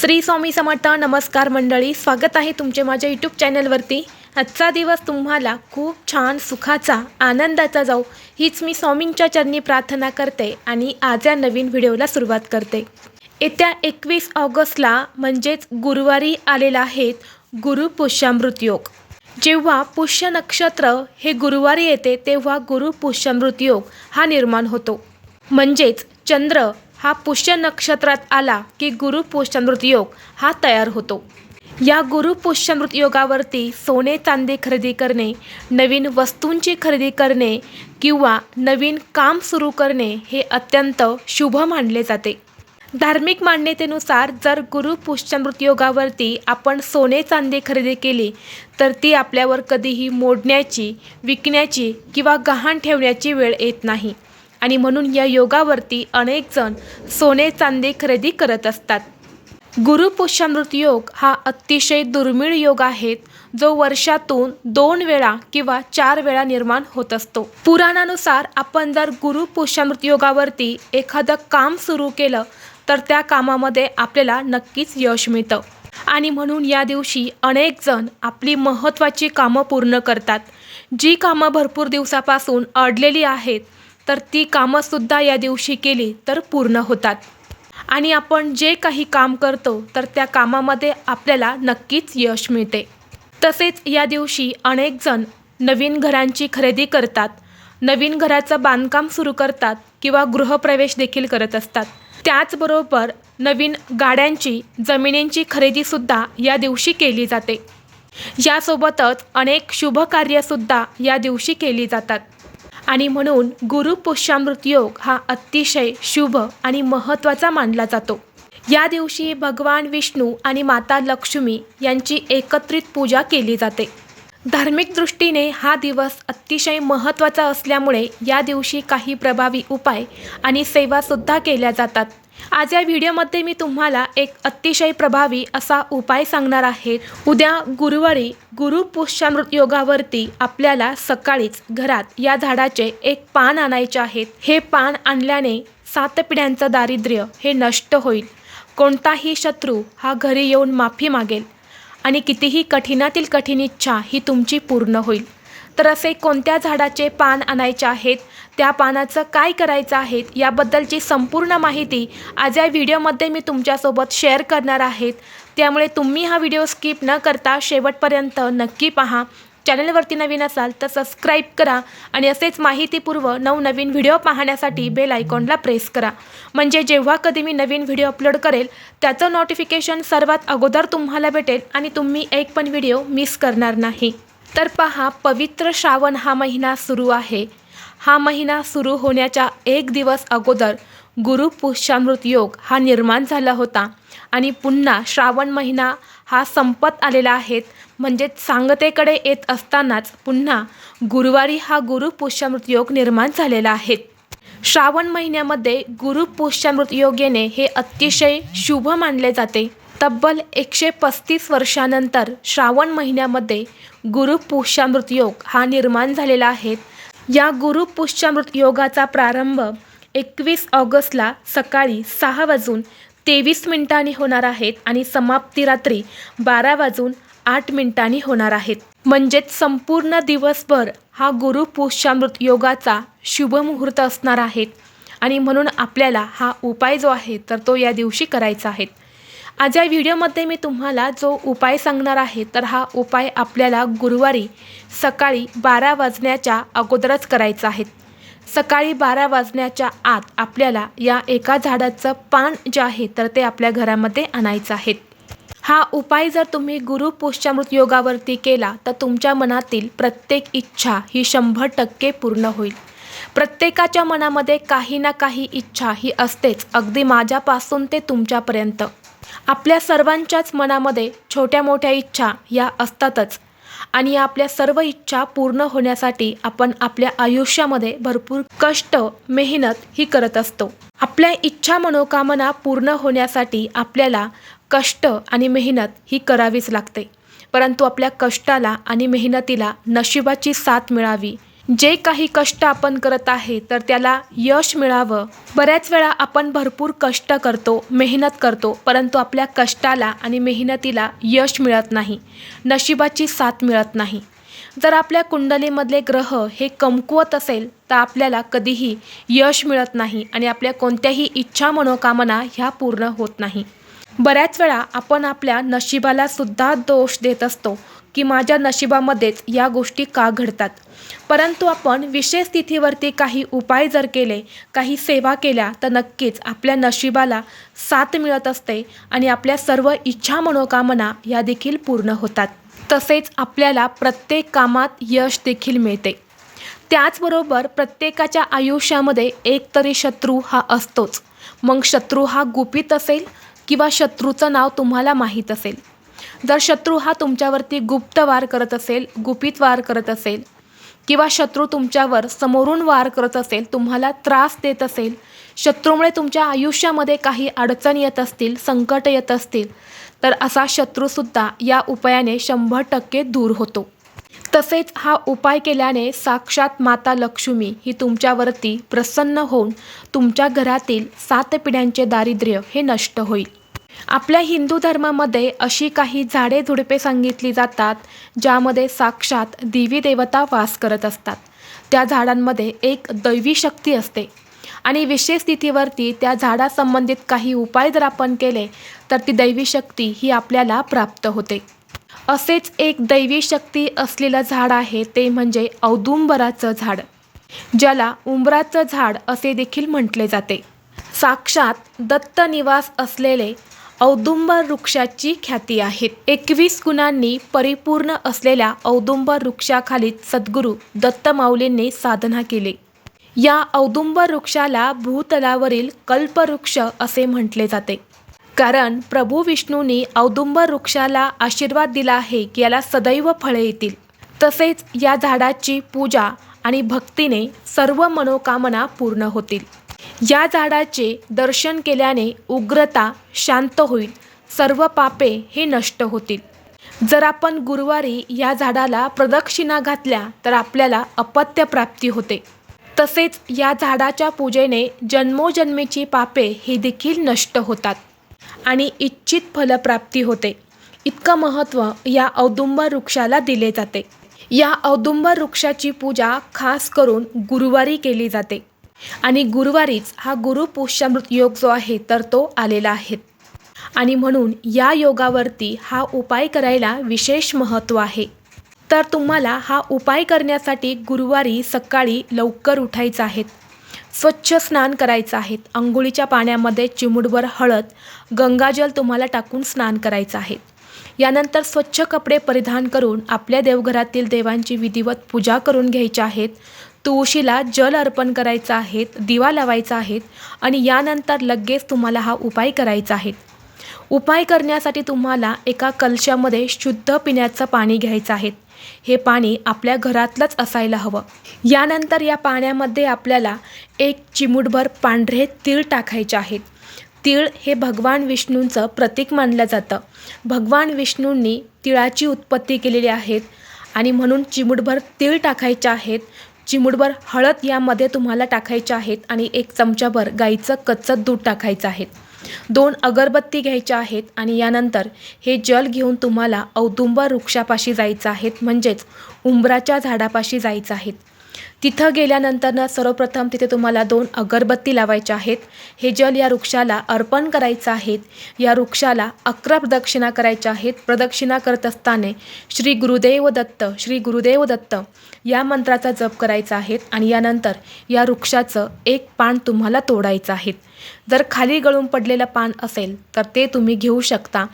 श्री स्वामी समर्थ नमस्कार मंडळी. स्वागत आहे तुमचे माझ्या यूट्यूब चॅनलवरती आजचा दिवस तुम्हाला खूप छान सुखाचा आनंदाचा जाऊ हीच मी स्वामींच्या चरणी प्रार्थना करते आणि आज या नवीन व्हिडिओला सुरुवात करते. येत्या एकवीस ऑगस्टला म्हणजेच गुरुवारी आलेला आहेत गुरु पुष्यामृत योग जेव्हा पुष्य नक्षत्र हे गुरुवारी येते तेव्हा गुरु पुष्यामृत योग हा निर्माण होतो. म्हणजेच चंद्र हा पुष्य नक्षत्रात आला की गुरु पुष्यामृत योग हा तयार होतो. या गुरु पुष्यामृत योगावरती सोने चांदी खरेदी करणे नवीन वस्तूंची खरेदी करणे किंवा नवीन काम सुरू करणे हे अत्यंत शुभ मानले जाते. धार्मिक मान्यतेनुसार जर गुरु पुष्यामृत योगावरती आपण सोने चांदी खरेदी केली तर ती आपल्यावर कधीही मोडण्याची विकण्याची किंवा गहाण ठेवण्याची वेळ येत नाही. आणि म्हणून या योगावरती अनेक जण सोने चांदी खरेदी करत असतात. गुरु पुष्यामृत योग हा अतिशय दुर्मिळ योग आहे जो वर्षातून दोन वेळा किंवा चार वेळा निर्माण होत असतो. पुराणानुसार आपण जर गुरु पुष्यामृत योगावरती एखादं काम सुरू केलं तर त्या कामामध्ये आपल्याला नक्कीच यश मिळतं. आणि म्हणून या दिवशी अनेक जण आपली महत्त्वाची कामं पूर्ण करतात. जी कामं भरपूर दिवसापासून अडलेली आहेत तर ती कामंसुद्धा या दिवशी केली तर पूर्ण होतात. आणि आपण जे काही काम करतो तर त्या कामामध्ये आपल्याला नक्कीच यश मिळते. तसेच या दिवशी अनेक जण नवीन घरांची खरेदी करतात नवीन घराचं बांधकाम सुरू करतात किंवा गृहप्रवेश देखील करत असतात. त्याचबरोबर नवीन गाड्यांची जमिनींची खरेदीसुद्धा या दिवशी केली जाते. यासोबतच अनेक शुभ कार्यसुद्धा या दिवशी केली जातात. आणि म्हणून गुरु पुष्यामृत योग हा अतिशय शुभ आणि महत्त्वाचा मानला जातो. या दिवशी भगवान विष्णू आणि माता लक्ष्मी यांची एकत्रित पूजा केली जाते. धार्मिक दृष्टीने हा दिवस अतिशय महत्त्वाचा असल्यामुळे या दिवशी काही प्रभावी उपाय आणि सेवासुद्धा केल्या जातात. आज या व्हिडिओमध्ये मी तुम्हाला एक अतिशय प्रभावी असा उपाय सांगणार आहे. उद्या गुरुवारी गुरु पुष्यामृत योगावरती आपल्याला सकाळीच घरात या झाडाचे एक पान आणायचे आहेत. हे पान आणल्याने सात पिढ्यांचं दारिद्र्य हे नष्ट होईल. कोणताही शत्रू हा घरी येऊन माफी मागेल आणि कितीही कठीणातील कठीण इच्छा ही तुमची पूर्ण होईल. तर असे कोणत्या झाडाचे पान आणायचे आहेत? त्या पानाचं काय करायचं आहे? याबद्दलची संपूर्ण माहिती आज या व्हिडिओमध्ये मी तुमच्यासोबत शेअर करणार आहेत त्यामुळे तुम्ही हा व्हिडिओ स्किप न करता शेवटपर्यंत नक्की पहा. चॅनलवरती नवीन असाल तर सबस्क्राईब करा आणि असेच माहितीपूर्व नवनवीन व्हिडिओ पाहण्यासाठी बेल आयकॉनला प्रेस करा. म्हणजे जेव्हा कधी मी नवीन व्हिडिओ अपलोड करेल त्याचं नोटिफिकेशन सर्वात अगोदर तुम्हाला भेटेल आणि तुम्ही एक पण व्हिडिओ मिस करणार नाही. तर पहा पवित्र श्रावण हा महिना सुरू आहे. हा महिना सुरू होण्याच्या एक दिवस अगोदर गुरु पुष्यामृत योग हा निर्माण झाला होता. आणि पुन्हा श्रावण महिना हा संपत आलेला आहे. म्हणजेच सांगतेकडे येत असतानाच पुन्हा गुरुवारी हा गुरु पुष्यामृत योग निर्माण झालेला आहे. श्रावण महिन्यामध्ये गुरु पुष्यामृत योग येणे हे अतिशय शुभ मानले जाते. तब्बल एकशे पस्तीस वर्षानंतर श्रावण महिन्यामध्ये गुरुपुष्यामृत योग हा निर्माण झालेला आहे. या गुरुपुष्यामृत योगाचा प्रारंभ एकवीस ऑगस्टला सकाळी सहा वाजून तेवीस मिनिटांनी होणार आहेत आणि समाप्ती रात्री बारा वाजून आठ मिनिटांनी होणार आहेत म्हणजेच संपूर्ण दिवसभर हा गुरुपुष्यामृत योगाचा शुभ मुहूर्त असणार आहेत आणि म्हणून आपल्याला हा उपाय जो आहे तर तो या दिवशी करायचा आहे. आज या व्हिडिओमध्ये मी तुम्हाला जो उपाय सांगणार आहे तर हा उपाय आपल्याला गुरुवारी सकाळी बारा वाजण्याच्या अगोदरच करायचा आहे. सकाळी बारा वाजण्याच्या आत आपल्याला या एका झाडाचं पान जे आहे तर ते आपल्या घरामध्ये आणायचं आहे. हा उपाय जर तुम्ही गुरु पुष्यामृत योगावरती केला तर तुमच्या मनातील प्रत्येक इच्छा ही शंभर टक्के पूर्ण होईल. प्रत्येकाच्या मनामध्ये काही ना काही इच्छा ही असतेच अगदी माझ्यापासून ते तुमच्यापर्यंत. आपल्या सर्वांच्याच मनामध्ये छोट्या मोठ्या इच्छा या असतातच. आणि आपल्या सर्व इच्छा पूर्ण होण्यासाठी आपण आपल्या आयुष्यामध्ये भरपूर कष्ट मेहनत ही करत असतो. आपल्या इच्छा मनोकामना पूर्ण होण्यासाठी आपल्याला कष्ट आणि मेहनत ही करावीच लागते. परंतु आपल्या कष्टाला आणि मेहनतीला नशिबाची साथ मिळावी जे काही कष्ट आपण करत आहे तर त्याला यश मिळावं. बऱ्याच वेळा आपण भरपूर कष्ट करतो मेहनत करतो परंतु आपल्या कष्टाला आणि मेहनतीला यश मिळत नाही नशिबाची साथ मिळत नाही. जर आपल्या कुंडलीमधले ग्रह हे कमकुवत असेल तर आपल्याला कधीही यश मिळत नाही आणि आपल्या कोणत्याही इच्छा मनोकामना ह्या पूर्ण होत नाही. बऱ्याच वेळा आपण आपल्या नशिबाला सुद्धा दोष देत असतो की माझ्या नशिबामध्येच या गोष्टी का घडतात? परंतु आपण विशेष तिथीवरती काही उपाय जर केले काही सेवा केल्या तर नक्कीच आपल्या नशिबाला साथ मिळत असते आणि आपल्या सर्व इच्छा मनोकामना या देखील पूर्ण होतात. तसेच आपल्याला प्रत्येक कामात यश देखील मिळते. त्याचबरोबर प्रत्येकाच्या आयुष्यामध्ये एक तरी शत्रू हा असतोच. मग शत्रू हा गुपित असेल किंवा शत्रूचं नाव तुम्हाला माहीत असेल. जर शत्रू हा तुमच्यावरती गुप्त वार करत असेल गुपित वार करत असेल किंवा शत्रू तुमच्यावर समोरून वार करत असेल तुम्हाला त्रास देत असेल शत्रूमुळे तुमच्या आयुष्यामध्ये काही अडचण येत असतील संकट येत असतील तर असा शत्रूसुद्धा या उपायाने शंभर टक्के दूर होतो. तसेच हा उपाय केल्याने साक्षात माता लक्ष्मी ही तुमच्यावरती प्रसन्न होऊन तुमच्या घरातील सात पिढ्यांचे दारिद्र्य हे नष्ट होईल. आपल्या हिंदू धर्मामध्ये अशी काही झाडे झुडपे सांगितली जातात ज्यामध्ये साक्षात देवी देवता वास करत असतात. त्या झाडांमध्ये एक दैवी शक्ती असते. आणि विशेष तिथीवरती त्या झाडासंबंधित काही उपाय जर आपण केले तर ती दैवी शक्ती ही आपल्याला प्राप्त होते. असेच एक दैवी शक्ती असलेलं झाड आहे ते म्हणजे औदुंबराचं झाड. ज्याला उंबराचं झाड असे देखील म्हटले जाते. साक्षात दत्त निवास असलेले औदुंबर वृक्षाची ख्याती आहेत एकवीस गुणांनी परिपूर्ण असलेल्या औदुंबर वृक्षाखाली सद्गुरू दत्तमाऊलींनी साधना केली. या औदुंबर वृक्षाला भूतलावरील कल्पवृक्ष असे म्हटले जाते. कारण प्रभू विष्णूंनी औदुंबर वृक्षाला आशीर्वाद दिला आहे की याला सदैव फळे येतील. तसेच या झाडाची पूजा आणि भक्तीने सर्व मनोकामना पूर्ण होतील. या झाडाचे दर्शन केल्याने उग्रता शांत होईल. सर्व पापे हे नष्ट होतील. जर आपण गुरुवारी या झाडाला प्रदक्षिणा घातल्या तर आपल्याला अपत्य प्राप्ती होते. तसेच या झाडाच्या पूजेने जन्मोजन्मीची पापे हे देखील नष्ट होतात आणि इच्छित फलप्राप्ती होते. इतकं महत्त्व या औदुंबर वृक्षाला दिले जाते. या औदुंबर वृक्षाची पूजा खास करून गुरुवारी केली जाते. आणि गुरुवारीच हा गुरुपुष्यामृत योग जो आहे तर तो आलेला आहे. आणि म्हणून या योगावरती हा उपाय करायला विशेष महत्त्व आहे. तर तुम्हाला हा उपाय करण्यासाठी गुरुवारी सकाळी लवकर उठायचं आहे. स्वच्छ स्नान करायचं आहे. आंघोळीच्या पाण्यामध्ये चिमुडभर हळद गंगाजल तुम्हाला टाकून स्नान करायचं आहे. यानंतर स्वच्छ कपडे परिधान करून आपल्या देवघरातील देवांची विधिवत पूजा करून घ्यायची आहेत. तुळशीला जल अर्पण करायचं आहे दिवा लावायचा आहे आणि यानंतर लगेच तुम्हाला हा उपाय करायचा आहे. उपाय करण्यासाठी तुम्हाला एका कलशामध्ये शुद्ध पिण्याचं पाणी घ्यायचं आहे. हे पाणी आपल्या घरातलंच असायला हवं. यानंतर या पाण्यामध्ये आपल्याला एक चिमूटभर पांढरे तीळ टाकायचे आहेत. तीळ हे भगवान विष्णूंचं प्रतीक मानलं जातं. भगवान विष्णूंनी तिळाची उत्पत्ती केलेली आहेत आणि म्हणून चिमूटभर तीळ टाकायचे आहेत. चिमूटभर हळद यामध्ये तुम्हाला टाकायच्या आहेत आणि एक चमचाभर गाईचं कच्चं दूध टाकायचं आहे. दोन अगरबत्ती घ्यायच्या आहेत आणि यानंतर हे जल घेऊन तुम्हाला औदुंबर वृक्षापाशी जायचं आहेत म्हणजेच उंबराच्या झाडापाशी जायचं आहेत तिथं गेल्यानंतरनं सर्वप्रथम तिथे तुम्हाला दोन अगरबत्ती लावायच्या आहेत. हे जल या वृक्षाला अर्पण करायचं आहेत. या वृक्षाला अकरा प्रदक्षिणा करायच्या आहेत. प्रदक्षिणा करत असताना श्री गुरुदेव दत्त श्री गुरुदेव दत्त या मंत्राचा जप करायचा आहे आणि यानंतर या वृक्षाचं एक पान तुम्हाला तोडायचं आहे जर खाली गळून पडलेलं पान असेल तर ते तुम्ही घेऊ शकता.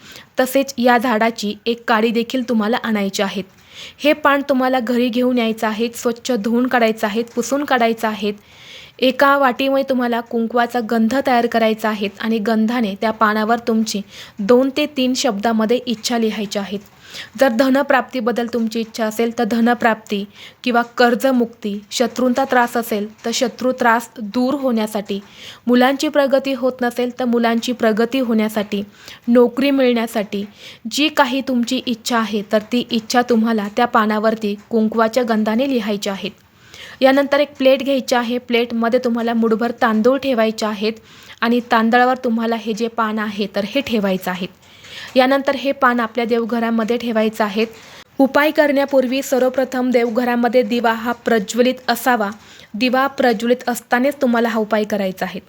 तसेच या झाडाची एक काडी देखील तुम्हाला आणायची आहेत. हे पान तुम्हाला घरी घेऊन यायचं आहे स्वच्छ धुवून काढायचं आहेत पुसून काढायचं आहेत एका वाटीमुळे तुम्हाला कुंकवाचा गंध तयार करायचा आहे आणि गंधाने त्या पानावर तुमची दोन ते तीन शब्दामध्ये इच्छा लिहायच्या आहेत जर धनप्राप्तीबद्दल तुमची इच्छा असेल तर धनप्राप्ती किंवा कर्जमुक्ती शत्रूंचा त्रास असेल तर शत्रू त्रास दूर होण्यासाठी मुलांची प्रगती होत नसेल तर मुलांची प्रगती होण्यासाठी नोकरी मिळण्यासाठी जी काही तुमची इच्छा आहे तर ती इच्छा तुम्हाला त्या पानावरती कुंकवाच्या गंधाने लिहायची आहेत यानंतर एक प्लेट घ्यायची आहे. प्लेटमध्ये तुम्हाला मुठभर तांदूळ ठेवायचे आहेत आणि तांदळावर तुम्हाला हे जे पान आहे तर हे ठेवायचं आहे. यानंतर हे पान आपल्या देवघरामध्ये ठेवायचं आहेत उपाय करण्यापूर्वी सर्वप्रथम देवघरामध्ये दिवा हा प्रज्वलित असावा. दिवा प्रज्वलित असतानाच तुम्हाला हा उपाय करायचा आहे.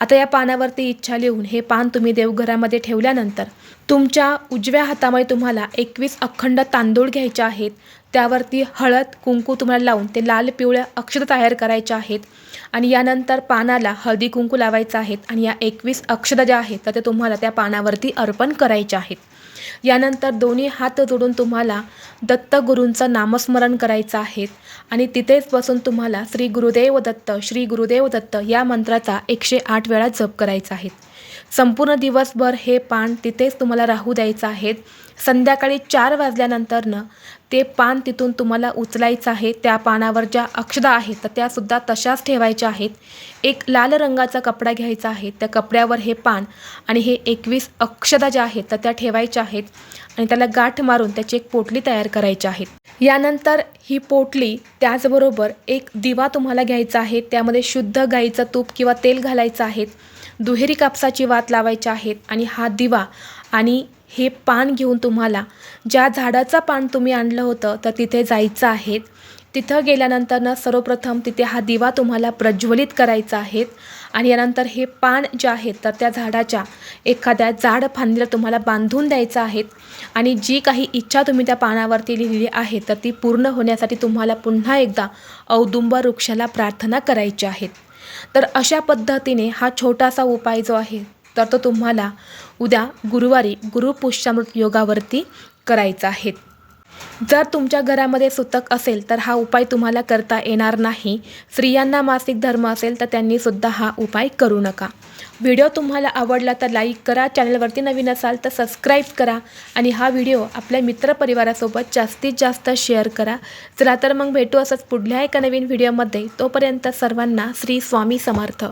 आता या पानावरती इच्छा लिहून हे पान तुम्ही देवघरामध्ये ठेवल्यानंतर तुमच्या उजव्या हातामध्ये तुम्हाला एकवीस अखंड तांदूळ घ्यायचे आहेत. त्यावरती हळद कुंकू तुम्हाला लावून ते लाल पिवळ्या अक्षर तयार करायच्या आहेत. आणि यानंतर पानाला हळदी कुंकू लावायचं आहेत आणि या एकवीस अक्षता ज्या आहेत तर ते तुम्हाला त्या पानावरती अर्पण करायच्या आहेत. यानंतर दोन्ही हात जोडून तुम्हाला दत्तगुरूंचं नामस्मरण करायचं आहे. आणि तिथेच बसून तुम्हाला श्री गुरुदेव दत्त श्री गुरुदेव दत्त या मंत्राचा एकशे आठ वेळा जप करायचा आहे. संपूर्ण दिवसभर हे पान तिथेच तुम्हाला राहू द्यायचं आहे. संध्याकाळी चार वाजल्यानंतरनं ते पान तिथून तुम्हाला उचलायचं आहे त्या पानावर ज्या अक्षदा आहेत तर त्यासुद्धा तशाच ठेवायच्या आहेत. एक लाल रंगाचा कपडा घ्यायचा आहे त्या कपड्यावर हे पान आणि हे एकवीस अक्षदा ज्या आहेत तर त्या ठेवायच्या आहेत आणि त्याला गाठ मारून त्याची एक पोटली तयार करायची आहे. यानंतर ही पोटली त्याचबरोबर एक दिवा तुम्हाला घ्यायचा आहे त्यामध्ये शुद्ध गाईचं तूप किंवा तेल घालायचं आहे दुहेरी कापसाची वात लावायची आहेत आणि हा दिवा आणि हे पान घेऊन तुम्हाला ज्या झाडाचं पान तुम्ही आणलं होतं तर तिथे जायचं आहे. तिथं गेल्यानंतरनं सर्वप्रथम तिथे हा दिवा तुम्हाला प्रज्वलित करायचा आहे आणि यानंतर हे पान जे आहेत तर त्या झाडाच्या एखाद्या जाड फांदीला तुम्हाला बांधून द्यायचं आहेत आणि जी काही इच्छा तुम्ही त्या पानावरती लिहिलेली आहे तर ती पूर्ण होण्यासाठी तुम्हाला पुन्हा एकदा औदुंब वृक्षाला प्रार्थना करायची आहेत तर अशा पद्धतीने हा छोटासा उपाय जो आहे तर तो तुम्हाला उद्या गुरुवारी गुरुपुष्यामृत योगावरती करायचा आहे. जर तुमच्या घरामध्ये सुतक असेल तर हा उपाय तुम्हाला करता येणार नाही. स्त्रियांना मासिक धर्म असेल तर त्यांनीसुद्धा हा उपाय करू नका. व्हिडिओ तुम्हाला आवडला तर लाईक करा चॅनलवरती नवीन असाल तर सबस्क्राईब करा आणि हा व्हिडिओ आपल्या मित्रपरिवारासोबत जास्तीत जास्त शेअर करा. चला तर मग भेटू असंच पुढल्या एका नवीन व्हिडिओमध्ये. तोपर्यंत सर्वांना श्री स्वामी समर्थ.